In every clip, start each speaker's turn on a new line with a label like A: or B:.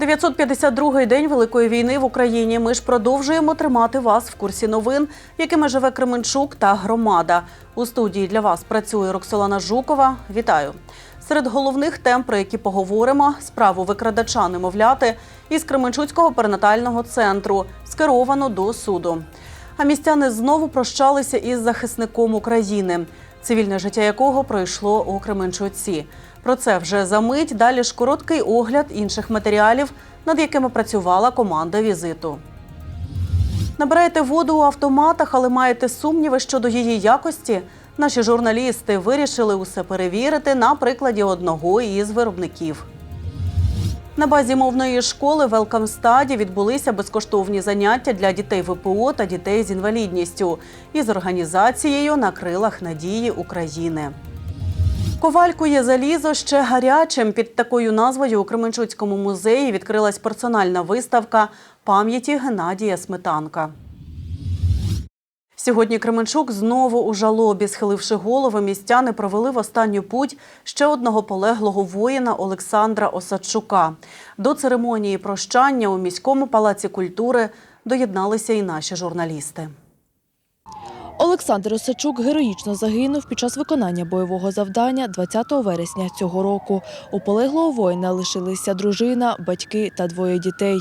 A: 952-й день Великої війни в Україні. Ми ж продовжуємо тримати вас в курсі новин, якими живе Кременчук та громада. У студії для вас працює Роксолана Жукова. Вітаю! Серед головних тем, про які поговоримо, справу викрадача немовляти із Кременчуцького перинатального центру скеровано до суду. А містяни знову прощалися із захисником України, цивільне життя якого пройшло у Кременчуці. Про це вже за мить. Далі ж короткий огляд інших матеріалів, над якими працювала команда візиту. Набираєте воду у автоматах, але маєте сумніви щодо її якості. Наші журналісти вирішили усе перевірити на прикладі одного із виробників. На базі мовної школи Welcome Study відбулися безкоштовні заняття для дітей ВПО та дітей з інвалідністю із організацією на крилах надії України. Ковалькує залізо ще гарячим. Під такою назвою у Кременчуцькому музеї відкрилась персональна виставка пам'яті Геннадія Сметанка. Сьогодні Кременчук знову у жалобі, схиливши голови, містяни провели в останню путь ще одного полеглого воїна Олександра Осадчука. До церемонії прощання у міському палаці культури доєдналися і наші журналісти.
B: Олександр Осачук героїчно загинув під час виконання бойового завдання 20 вересня цього року. У полеглого воїна лишилися дружина, батьки та двоє дітей.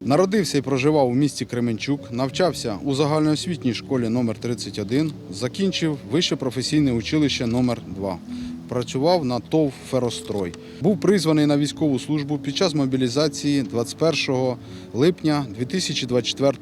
C: Народився і проживав у місті Кременчук, навчався у загальноосвітній школі номер 31 закінчив вище професійне училище номер 2 Працював на ТОВ Ферострой. Був призваний на військову службу під час мобілізації 21 липня 2024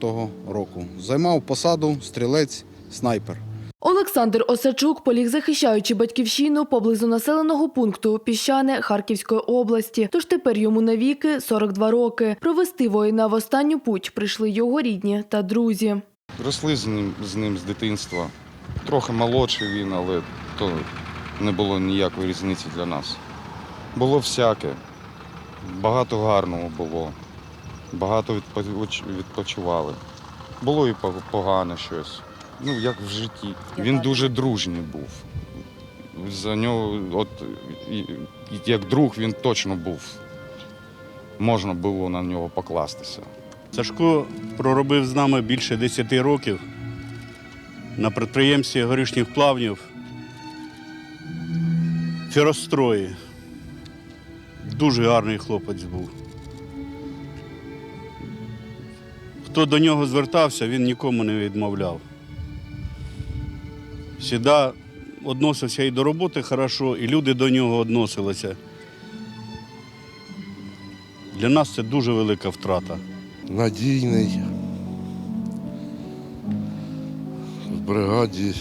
C: року. Займав посаду стрілець-снайпер.
B: Олександр Осачук поліг захищаючи батьківщину поблизу населеного пункту Піщане Харківської області. Тож тепер йому навіки 42 роки. Провести воїна в останню путь прийшли його рідні та друзі.
D: Росли з ним, з ним з дитинства. Трохи молодший він, але то не було ніякої різниці для нас. Було всяке. Багато гарного було. Багато відпочивали. Було і погане щось. Ну, як в житті. Він дуже дружній був. За нього, от як друг, він точно був. Можна було на нього покластися.
E: Сашко проробив з нами більше 10 років на підприємстві горішніх плавнів ферострої. Дуже гарний хлопець був. Хто до нього звертався, він нікому не відмовляв. Всіда відносився і до роботи хорошо, і люди до нього відносилися. Для нас це дуже велика втрата.
F: надійний. В бригаді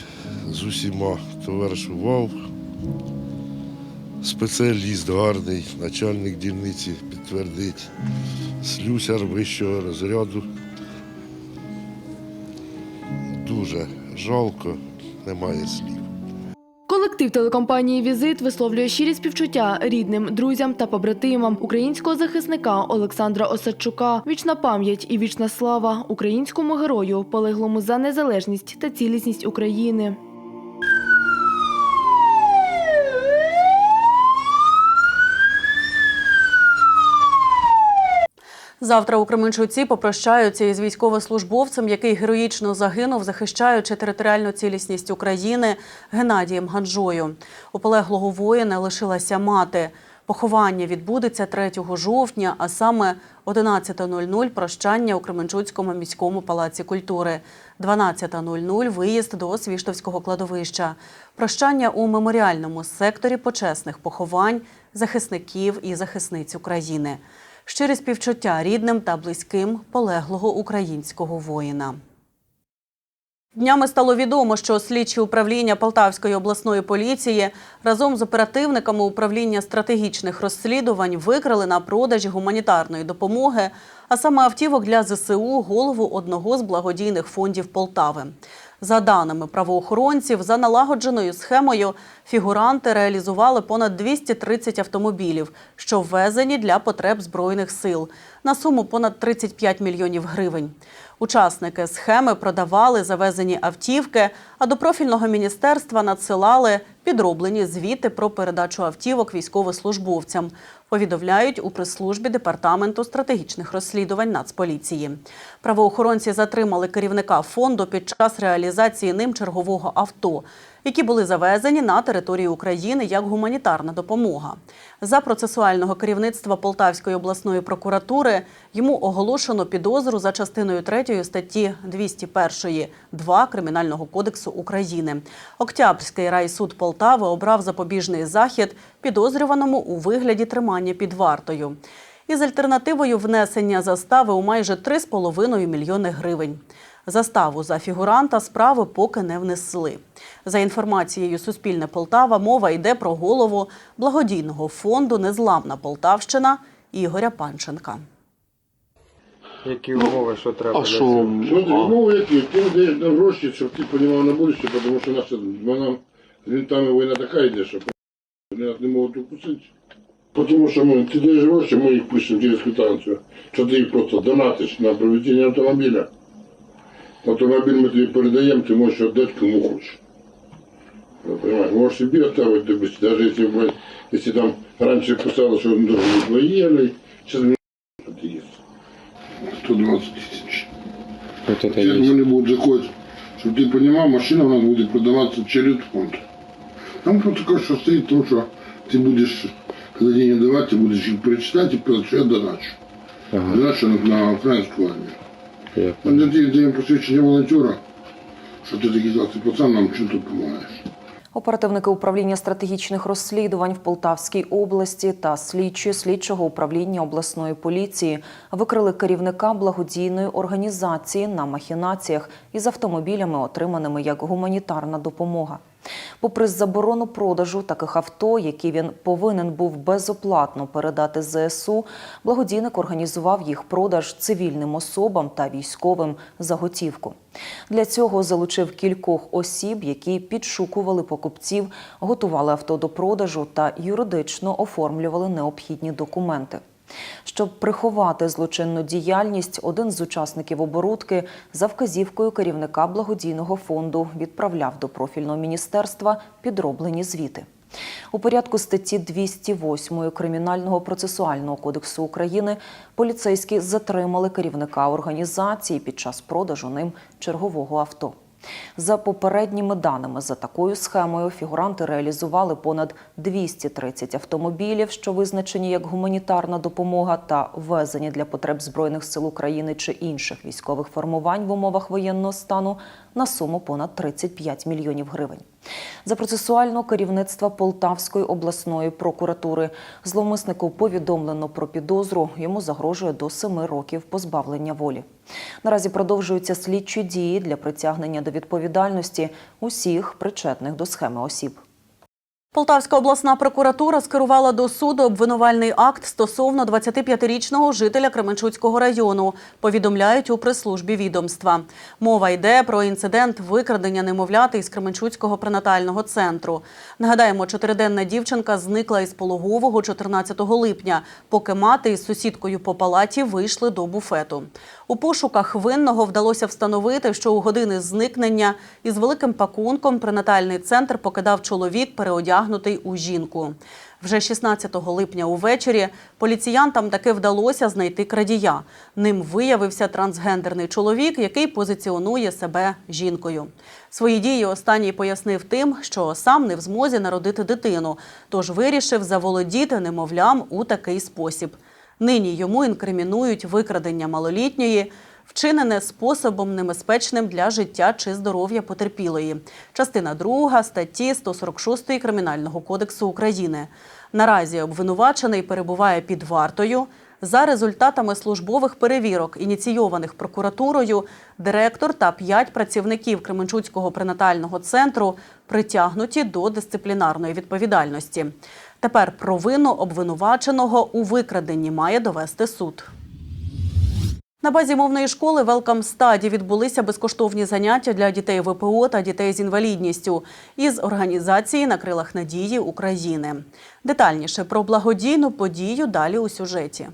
F: з усіма товаришував. Спеціаліст гарний, начальник дільниці підтвердить, слюсар вищого розряду. Дуже жалко, немає слів.
B: Колектив телекомпанії Візит висловлює щирі співчуття рідним, друзям та побратимам українського захисника Олександра Осадчука. Вічна пам'ять і вічна слава українському герою, полеглому за незалежність та цілісність України.
A: Завтра у Кременчуці попрощаються із військовослужбовцем, який героїчно загинув, захищаючи територіальну цілісність України Геннадієм Ганджою. У полеглого воїна лишилася мати. Поховання відбудеться 3 жовтня, а саме 11.00 прощання у Кременчуцькому міському палаці культури. 12.00 виїзд до Свіштовського кладовища. Прощання у меморіальному секторі почесних поховань захисників і захисниць України. Щирі співчуття рідним та близьким полеглого українського воїна. Днями стало відомо, що слідчі управління Полтавської обласної поліції разом з оперативниками управління стратегічних розслідувань викрили на продажі гуманітарної допомоги, а саме автівок для ЗСУ голову одного з благодійних фондів Полтави. За даними правоохоронців, за налагодженою схемою фігуранти реалізували понад 230 автомобілів, що ввезені для потреб збройних сил. на суму понад 35 мільйонів гривень. Учасники схеми продавали завезені автівки, а до профільного міністерства надсилали підроблені звіти про передачу автівок військовослужбовцям. Повідомляють у прес-службі департаменту стратегічних розслідувань Нацполіції. Правоохоронці затримали керівника фонду під час реалізації ним чергового авто, які були завезені на територію України як гуманітарна допомога. За процесуального керівництва Полтавської обласної прокуратури йому оголошено підозру за частиною 3 статті 201 2 Кримінального кодексу України. Октябрський райсуд Полтави обрав запобіжний захід підозрюваному у вигляді тримання під вартою із альтернативою внесення застави у майже 3,5 мільйони гривень. Заставу за фігуранта справи поки не внесли. За інформацією Суспільне Полтава, мова йде про голову благодійного фонду Незламна Полтавщина Ігоря Панченка.
G: Які умови, що треба
H: А
G: для
H: що?
G: цього?
I: Що ти, ну які, ти даєш нам гроші, щоб ти розумів на будущее, тому що наша, вона, з винтами війна така йде, що вони нас не можуть укусити. Тому що ми, ти даєш гроші, ми їх пишемо через квитанцію, що ти їх просто донатиш на приведення автомобіля. Автомобіль ми тобі передаємо, ти можеш віддати кому хочеш. Ну, понимаешь, можешь себе оставить, допустим, даже если, бы, если там раньше писало, что он должен быть военный, сейчас мне что-то есть. 120 тысяч.
G: Вот это
I: Сейчас
G: есть.
I: вони будуть заходити, щоб ти розумів, машина у нас буде продаватися через фонд. Там просто таке, що стоїть, тому що ти будеш, коли деньги давати, ти будеш їх перечитати і писати, що я.
G: Ага,
I: Доначу на, на українську армію.
G: я
I: Ми для тебе даємо посвідчення волонтера, що ти такий класний пацан, нам чим тут допомагаєш.
J: Оперативники управління стратегічних розслідувань в Полтавській області та слідчі слідчого управління обласної поліції викрили керівника благодійної організації на махінаціях із автомобілями, отриманими як гуманітарна допомога. Попри заборону продажу таких авто, які він повинен був безоплатно передати ЗСУ, благодійник організував їх продаж цивільним особам та військовим за готівку. Для цього залучив кількох осіб, які підшукували покупців, готували авто до продажу та юридично оформлювали необхідні документи. Щоб приховати злочинну діяльність, один з учасників оборудки за вказівкою керівника благодійного фонду відправляв до профільного міністерства підроблені звіти. У порядку статті 208 Кримінального процесуального кодексу України поліцейські затримали керівника організації під час продажу ним чергового авто. За попередніми даними, за такою схемою фігуранти реалізували понад 230 автомобілів, що визначені як гуманітарна допомога та ввезені для потреб Збройних сил України чи інших військових формувань в умовах воєнного стану на суму понад 35 мільйонів гривень. За процесуального керівництва Полтавської обласної прокуратури зловмиснику повідомлено про підозру. Йому загрожує до семи років позбавлення волі. Наразі продовжуються слідчі дії для притягнення до відповідальності усіх причетних до схеми осіб.
A: Полтавська обласна прокуратура скерувала до суду обвинувальний акт стосовно 25-річного жителя Кременчуцького району. Повідомляють у прес-службі відомства. Мова йде про інцидент викрадення немовляти із Кременчуцького пренатального центру. Нагадаємо, чотириденна дівчинка зникла із пологового 14 липня, поки мати із сусідкою по палаті вийшли до буфету. У пошуках винного вдалося встановити, що у години зникнення із великим пакунком пренатальний центр покидав чоловік, переодягнутий у жінку. Вже 16 липня увечері поліціянтам таки вдалося знайти крадія. Ним виявився трансгендерний чоловік, який позиціонує себе жінкою. Свої дії останній пояснив тим, що сам не в змозі народити дитину, тож вирішив заволодіти немовлям у такий спосіб. Нині йому інкримінують викрадення малолітньої, вчинене способом небезпечним для життя чи здоров'я потерпілої. Частина 2 статті 146 Кримінального кодексу України. Наразі обвинувачений перебуває під вартою. За результатами службових перевірок, ініційованих прокуратурою, директор та п'ять працівників Кременчуцького пренатального центру притягнуті до дисциплінарної відповідальності. Тепер провину обвинуваченого у викраденні має довести суд. На базі мовної школи Welcome Study відбулися безкоштовні заняття для дітей ВПО та дітей з інвалідністю із організації на крилах надії України. Детальніше про благодійну подію далі у сюжеті.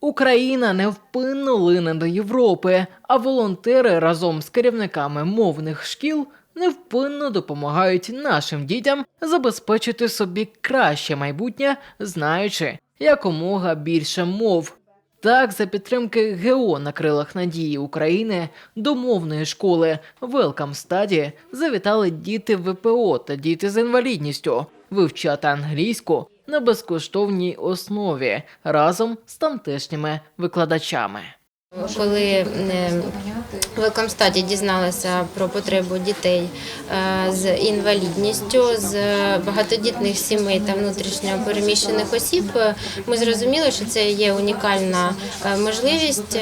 H: Україна невпинно лине до Європи, а волонтери разом з керівниками мовних шкіл невпинно допомагають нашим дітям забезпечити собі краще майбутнє, знаючи якомога більше мов. Так, за підтримки ГО на крилах надії України до мовної школи Welcome Study завітали діти ВПО та діти з інвалідністю вивчати англійську на безкоштовній основі разом з тамтешніми викладачами.
K: Коли в Welcome дізналася про потребу дітей е, з інвалідністю, з багатодітних сімей та внутрішньо переміщених осіб, е, ми зрозуміли, що це є унікальна е, можливість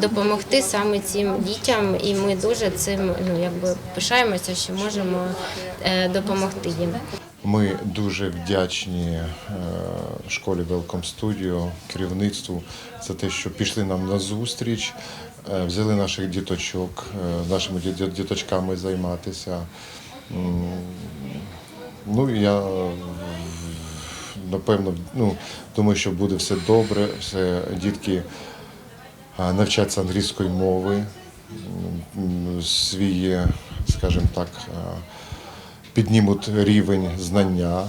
K: допомогти саме цим дітям, і ми дуже цим ну якби пишаємося, що можемо допомогти їм.
L: Ми дуже вдячні е, школі Welcome Studio, керівництву за те, що пішли нам на зустріч, е, взяли наших діточок, е, нашими діт- діточками займатися. Ну, я напевно ну, думаю, що буде все добре. Все дітки навчаться англійської мови, свій, скажімо так, піднімуть рівень знання.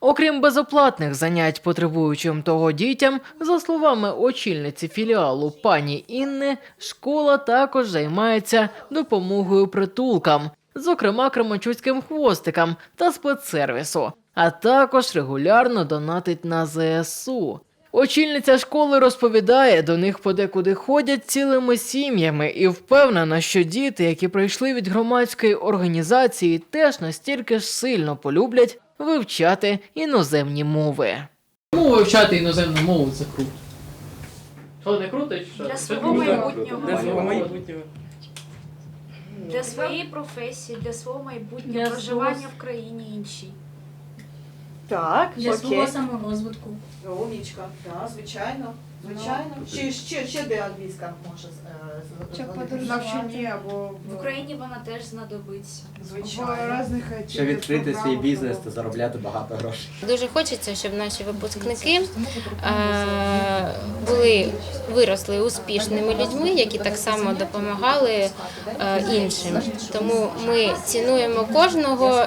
H: Окрім безоплатних занять потребуючим того дітям, за словами очільниці філіалу пані Інни, школа також займається допомогою притулкам, зокрема кременчуцьким хвостикам та спецсервісу, а також регулярно донатить на ЗСУ. Очільниця школи розповідає, до них подекуди ходять цілими сім'ями і впевнена, що діти, які прийшли від громадської організації, теж настільки ж сильно полюблять вивчати іноземні мови. Чому вивчати іноземну мову це круто? Що не круто? чи що?
M: Для
H: Це
M: свого
H: круто.
M: майбутнього.
H: Для свого майбутнього.
M: Для своєї професії, для свого майбутнього,
H: Для
M: проживання
H: свого-
M: в країні іншій.
A: Так,
M: Для свого саморозвитку.
A: Умнічка, так, звичайно. Звичайно. Ще, ще, ще де англійська може е,
M: Навчанні або в Україні вона теж знадобиться.
A: Звичайно.
N: Щоб відкрити свій бізнес та заробляти багато грошей.
K: Дуже хочеться, щоб наші випускники е, були виросли успішними людьми, які так само допомагали е, іншим. Тому ми цінуємо кожного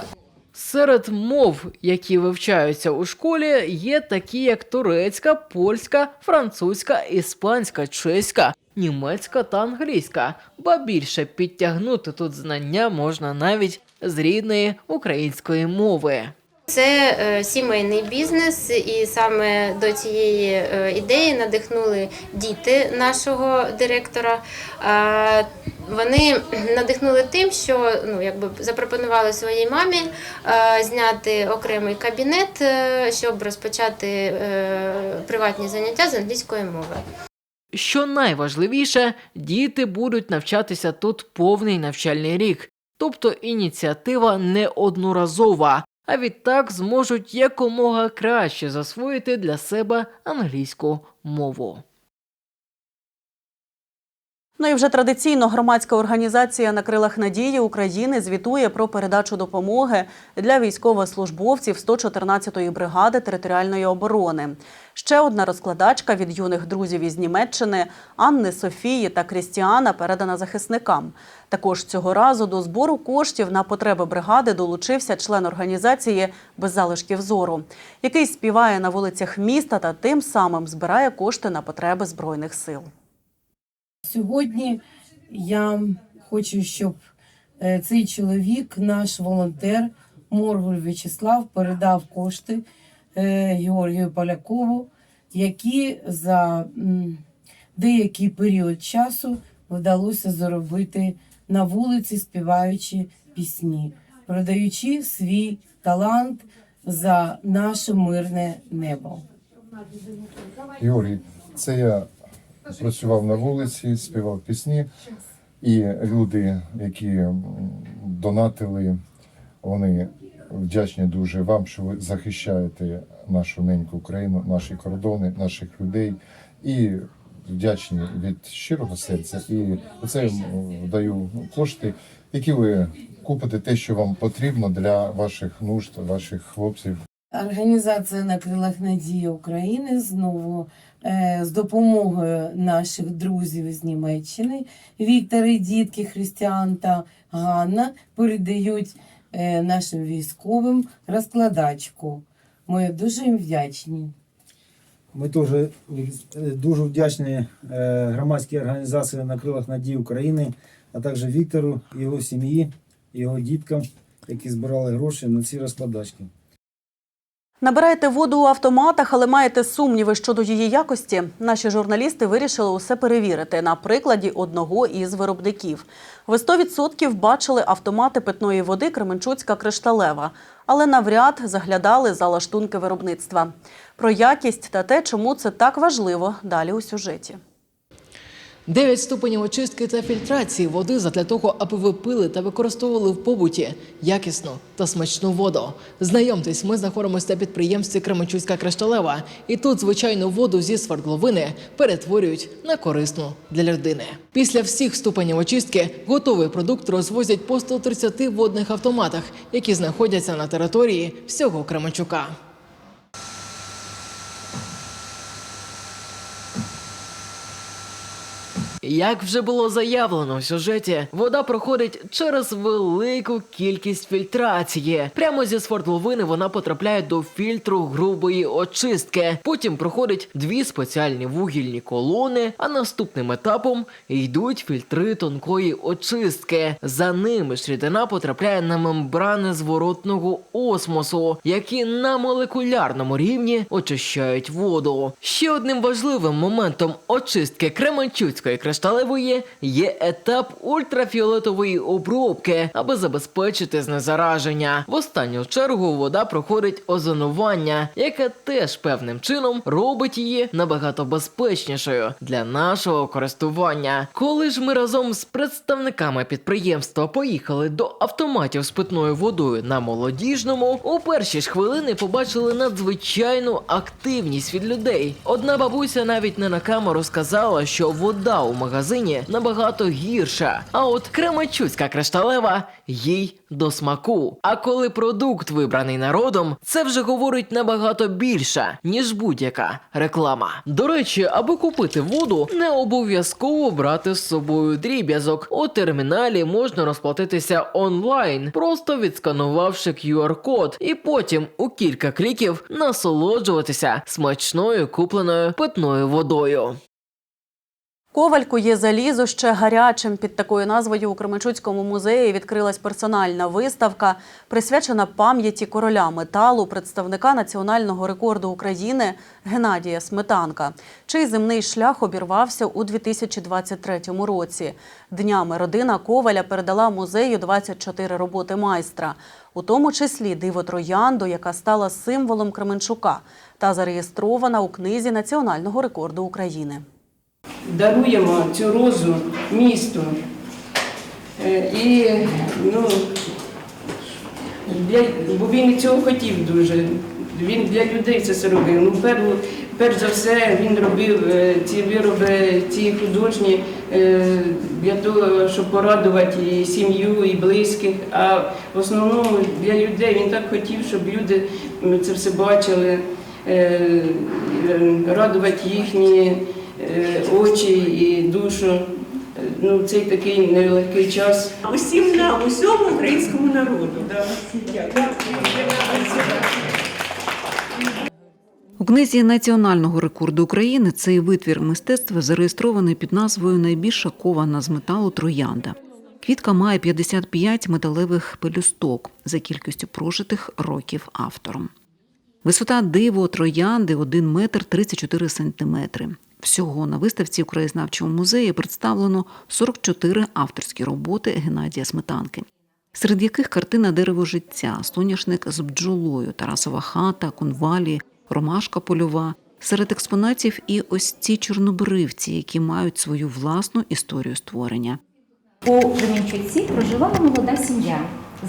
H: Серед мов, які вивчаються у школі, є такі, як турецька, польська, французька, іспанська, чеська, німецька та англійська. Ба більше підтягнути тут знання можна навіть з рідної української мови.
K: Це е, сімейний бізнес, і саме до цієї е, ідеї надихнули діти нашого директора. Е, Вони надихнули тим, що ну якби запропонували своїй мамі е, зняти окремий кабінет, е, щоб розпочати е, приватні заняття з англійської мови.
H: Що найважливіше, діти будуть навчатися тут повний навчальний рік, тобто ініціатива не одноразова, а відтак зможуть якомога краще засвоїти для себе англійську мову.
A: Ну і вже традиційно громадська організація на крилах надії України звітує про передачу допомоги для військовослужбовців 114-ї бригади територіальної оборони. Ще одна розкладачка від юних друзів із Німеччини Анни, Софії та Крістіана передана захисникам. Також цього разу до збору коштів на потреби бригади долучився член організації без залишків зору, який співає на вулицях міста та тим самим збирає кошти на потреби збройних сил.
O: Сьогодні я хочу, щоб е, цей чоловік, наш волонтер Моргуль В'ячеслав, передав кошти е, Георгію Полякову, які за деякий період часу вдалося заробити на вулиці, співаючи пісні, продаючи свій талант за наше мирне небо.
L: Георгій, це я працював на вулиці, співав пісні, і люди, які донатили, вони вдячні дуже вам, що ви захищаєте нашу неньку Україну, наші кордони, наших людей. І вдячні від щирого серця. І це даю кошти, які ви купите те, що вам потрібно для ваших нужд, ваших хлопців.
O: Організація на крилах Надії України знову е, з допомогою наших друзів з Німеччини Віктор дітки, Християн та Ганна передають е, нашим військовим розкладачку. Ми дуже їм вдячні.
P: Ми теж е, дуже вдячні громадській організації на крилах Надії України, а також Віктору, його сім'ї, його діткам, які збирали гроші на ці розкладачки.
A: Набираєте воду у автоматах, але маєте сумніви щодо її якості. Наші журналісти вирішили усе перевірити на прикладі одного із виробників. Ви 100% бачили автомати питної води Кременчуцька кришталева, але навряд заглядали за лаштунки виробництва. Про якість та те, чому це так важливо, далі у сюжеті.
H: 9 ступенів очистки та фільтрації води задля того, аби ви пили та використовували в побуті якісну та смачну воду. Знайомтесь, ми знаходимося на підприємстві Кременчуцька кришталева, і тут звичайну воду зі свердловини перетворюють на корисну для людини. Після всіх ступенів очистки готовий продукт розвозять по 130 водних автоматах, які знаходяться на території всього Кременчука. Як вже було заявлено в сюжеті, вода проходить через велику кількість фільтрації. Прямо зі свердловини вона потрапляє до фільтру грубої очистки. Потім проходить дві спеціальні вугільні колони, а наступним етапом йдуть фільтри тонкої очистки. За ними рідина потрапляє на мембрани зворотного осмосу, які на молекулярному рівні очищають воду. Ще одним важливим моментом очистки Кременчуцької кришталевої є етап ультрафіолетової обробки, аби забезпечити знезараження. В останню чергу вода проходить озонування, яке теж певним чином робить її набагато безпечнішою для нашого користування. Коли ж ми разом з представниками підприємства поїхали до автоматів з питною водою на молодіжному, у перші ж хвилини побачили надзвичайну активність від людей. Одна бабуся навіть не на камеру сказала, що вода у магазині набагато гірша. А от Кременчуцька кришталева їй до смаку. А коли продукт вибраний народом, це вже говорить набагато більше, ніж будь-яка реклама. До речі, аби купити воду, не обов'язково брати з собою дріб'язок. У терміналі можна розплатитися онлайн, просто відсканувавши QR-код, і потім у кілька кліків насолоджуватися смачною купленою питною водою.
A: Ковальку є залізо ще гарячим. Під такою назвою у Кременчуцькому музеї відкрилась персональна виставка, присвячена пам'яті короля металу, представника національного рекорду України Геннадія Сметанка, чий земний шлях обірвався у 2023 році. Днями родина Коваля передала музею 24 роботи майстра, у тому числі диво троянду, яка стала символом Кременчука та зареєстрована у книзі національного рекорду України.
Q: Даруємо цю розу місту. Е, І ну, для, бо він і цього хотів дуже. Він для людей це все робив. Ну, перш, перш за все, він робив е, ці вироби, ці художні е, для того, щоб порадувати і сім'ю, і близьких. А в основному для людей він так хотів, щоб люди це все бачили, радувати їхні очі і душу. Е, Ну, цей такий нелегкий час.
R: Усім нам, усьому українському народу.
S: У книзі національного рекорду України цей витвір мистецтва зареєстрований під назвою Найбільша кована з металу троянда. Квітка має 55 металевих пелюсток за кількістю прожитих років автором. Висота диво троянди 1 метр 34 сантиметри. Всього на виставці у краєзнавчому музеї представлено 44 авторські роботи Геннадія Сметанки, серед яких картина Дерево життя, соняшник з бджолою, Тарасова хата, конвалі, ромашка польова. Серед експонатів і ось ці чорнобривці, які мають свою власну історію створення.
T: У Кременчуці проживала молода сім'я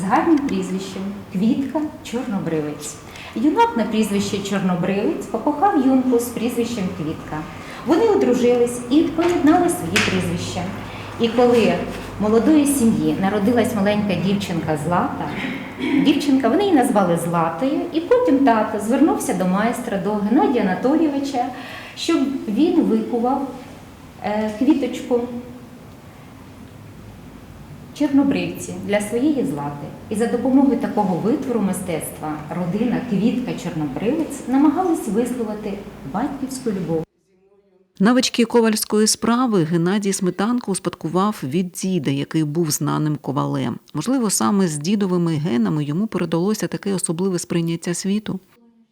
T: з гарним прізвищем Квітка Чорнобривець. Юнак на прізвище Чорнобривець покохав юнку з прізвищем Квітка. Вони одружились і поєднали свої прізвища. І коли молодої сім'ї народилась маленька дівчинка Злата, дівчинка, вони її назвали Златою, і потім тато звернувся до майстра, до Геннадія Анатолійовича, щоб він викував е, квіточку чорнобривці для своєї злати. І за допомогою такого витвору мистецтва родина Квітка Чорнобривець намагалась висловити батьківську любов.
S: Навички ковальської справи Геннадій Сметанко успадкував від діда, який був знаним ковалем. Можливо, саме з дідовими генами йому передалося таке особливе сприйняття світу.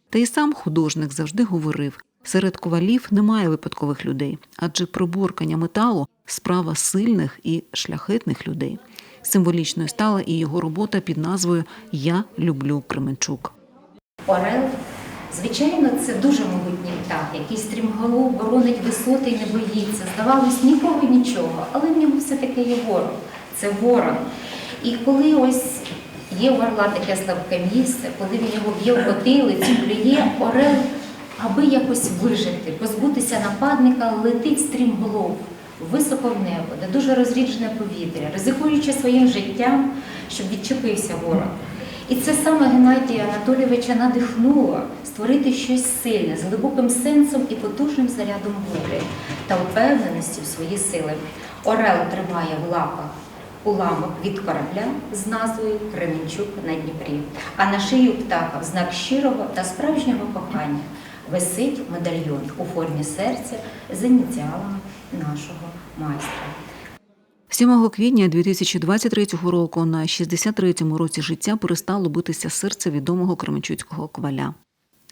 S: Та й сам художник завжди говорив: серед ковалів немає випадкових людей, адже приборкання металу справа сильних і шляхетних людей. Символічною стала і його робота під назвою Я люблю Кременчук.
T: Орел, звичайно, це дуже могутній птах, який стрімголов боронить висоти і не боїться. Здавалось, нікого нічого, але в ньому все-таки є ворог. Це ворон. І коли ось є у орла таке слабке місце, коли він його б'є в потилицю, плює, орел, аби якось вижити, позбутися нападника, летить стрімголов високо в небо, де дуже розріджене повітря, ризикуючи своїм життям, щоб відчепився ворог. І це саме Геннадія Анатолійовича надихнуло створити щось сильне з глибоким сенсом і потужним зарядом волі та впевненості в свої сили. Орел тримає в лапах уламок від корабля з назвою Кременчук на Дніпрі, а на шию птаха в знак щирого та справжнього кохання висить медальйон у формі серця з ініціалами нашого майстра.
S: 7 квітня 2023 року на 63-му році життя перестало битися серце відомого кременчуцького коваля.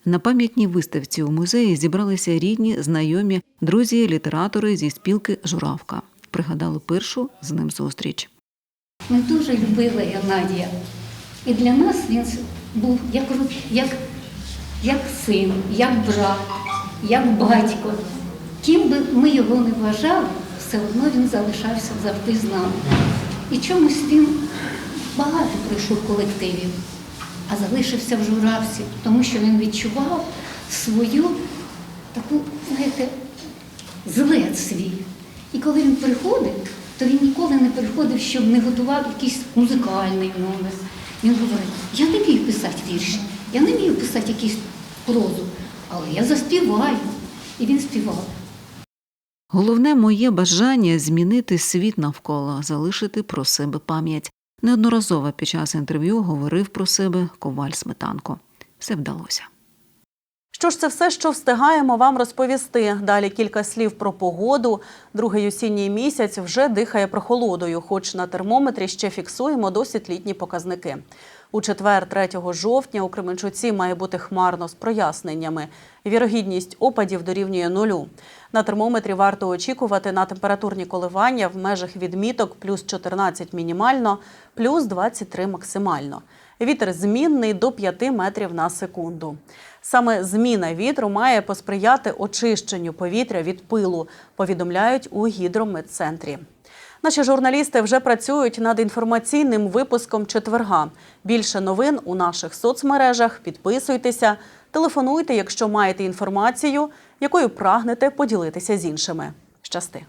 S: На пам'ятній виставці у музеї зібралися рідні, знайомі, друзі, літератори зі спілки Журавка. Пригадали першу з ним зустріч.
U: Ми дуже любили Геннадія. І для нас він був як, як, як син, як брат, як батько. Ким би ми його не вважали, все одно він залишався завжди з нами. І чомусь він багато пройшов колективів, а залишився в журавці, тому що він відчував свою таку, знаєте, злет свій. І коли він приходив, то він ніколи не приходив, щоб не готувати якийсь музикальний номер. Він говорив, я не вмію писати вірші, я не вмію писати якусь прозу, але я заспіваю. І він співав.
S: Головне моє бажання змінити світ навколо, залишити про себе пам'ять. Неодноразово під час інтерв'ю говорив про себе коваль Сметанко. Все вдалося.
A: Що ж це все, що встигаємо вам розповісти. Далі кілька слів про погоду. Другий осінній місяць вже дихає прохолодою, хоч на термометрі ще фіксуємо досить літні показники. У четвер, 3 жовтня, у Кременчуці має бути хмарно з проясненнями. Вірогідність опадів дорівнює нулю. На термометрі варто очікувати на температурні коливання в межах відміток плюс 14 мінімально, плюс 23 максимально. Вітер змінний до 5 метрів на секунду. Саме зміна вітру має посприяти очищенню повітря від пилу, повідомляють у гідрометцентрі. Наші журналісти вже працюють над інформаційним випуском четверга. Більше новин у наших соцмережах. Підписуйтеся, телефонуйте, якщо маєте інформацію, якою прагнете поділитися з іншими. Щасти!